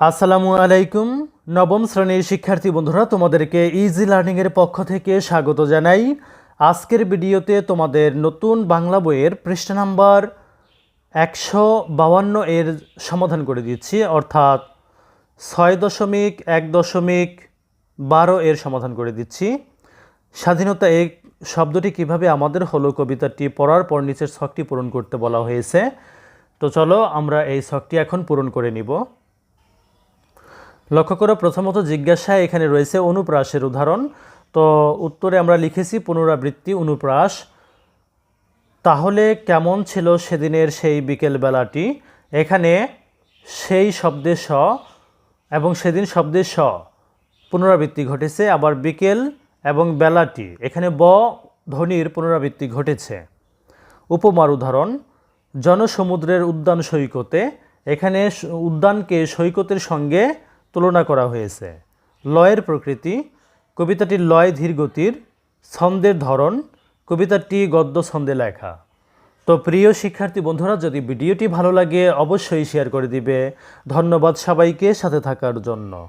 আসসালামু আলাইকুম। নবম শ্রেণির শিক্ষার্থী বন্ধুরা, তোমাদেরকে ইজি লার্নিংয়ের পক্ষ থেকে স্বাগত জানাই। আজকের ভিডিওতে তোমাদের নতুন বাংলা বইয়ের পৃষ্ঠা নাম্বার একশো বাউান্ন এর সমাধান করে দিচ্ছি, অর্থাৎ ছয় দশমিক এক দশমিক বারো এর সমাধান করে দিচ্ছি। স্বাধীনতা এই শব্দটি কীভাবে আমাদের হলো কবিতাটি পড়ার পর নিচের ছকটি পূরণ করতে বলা হয়েছে। তো চলো আমরা এই ছকটি এখন পূরণ করে নিব। লক্ষ্য করো, প্রথমত জিজ্ঞাসা এখানে রয়েছে অনুপ্রাসের উদাহরণ। তো উত্তরে আমরা লিখেছি পুনরাবৃত্তি, অনুপ্রাস। তাহলে কেমন ছিল সেদিনের সেই বিকেল বেলাটি এখানে সেই শব্দে স এবং সেদিন শব্দে স। পুনরাবৃত্তি ঘটেছে, আবার বিকেল এবং বেলাটি। এখানে ব, ধ্বনির পুনরাবৃত্তি ঘটেছে। উপমার উদাহরণ, জনসমুদ্রের উদ্যান সৈকতে। এখানে উদ্যানকে সৈকতের সঙ্গে তুলনা করা হয়েছে। লয়ের প্রকৃতি কবিতাটির লয় ধীরগতির ছন্দের ধরন, কবিতাটি গদ্য ছন্দে লেখা। তো প্রিয় শিক্ষার্থী বন্ধুরা, যদি ভিডিওটি ভালো লাগে, অবশ্যই শেয়ার করে দিবে। ধন্যবাদ সবাইকে সাথে থাকার জন্য।